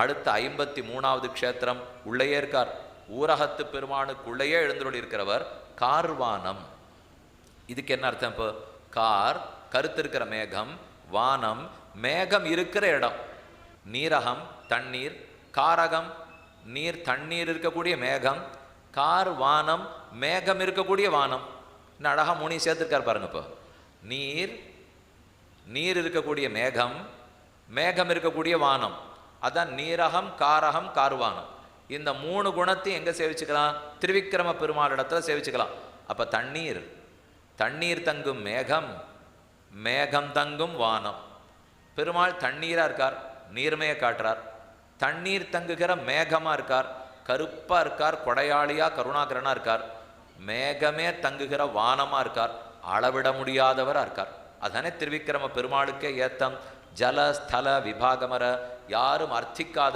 அடுத்த ஐம்பத்தி மூணாவது க்ஷேத்திரம் உள்ளேயே இருக்கார் ஊரகத்து பெருமானுக்குள்ளேயே எழுந்துள்ளி இருக்கிறவர் கார்வானம். இதுக்கு என்ன அர்த்தம் இப்போ? கார் கருத்து இருக்கிற மேகம் வானம் மேகம் இருக்கிற இடம். நீரகம் தண்ணீர் காரகம் நீர் தண்ணீர் இருக்கக்கூடிய மேகம் கார் வானம் மேகம் இருக்கக்கூடிய வானம். இன்னும் அழகா மூணையும் சேர்த்துருக்கார் பாருங்க இப்போ. நீர் நீர் இருக்கக்கூடிய மேகம் மேகம் இருக்கக்கூடிய வானம். அதான் நீரகம் காரகம் கார்வானம். இந்த மூணு குணத்தையும் எங்கே சேவிச்சுக்கலாம்? திருவிக்கிரம பெருமாள் இடத்துல சேவிச்சுக்கலாம். அப்போ தண்ணீர். தண்ணீர் தங்கும் மேகம் மேகம் தங்கும் வானம். பெருமாள் தண்ணீராக இருக்கார் நீர்மையை காட்டுறார். தண்ணீர் தங்குகிற மேகமாக இருக்கார் கருப்பாக இருக்கார் கொடையாளியா கருணாகரனாக இருக்கார். மேகமே தங்குகிற வானமாக இருக்கார் அளவிட முடியாதவராக இருக்கார். அதானே திருவிக்கிரம பெருமாளுக்கே ஏத்தம். ಜಲ ಸ್ಥಲ ವಿಭಾಗಮರ ಯಾರು ಮಾರ್ಥಿಕ್ಕಾದ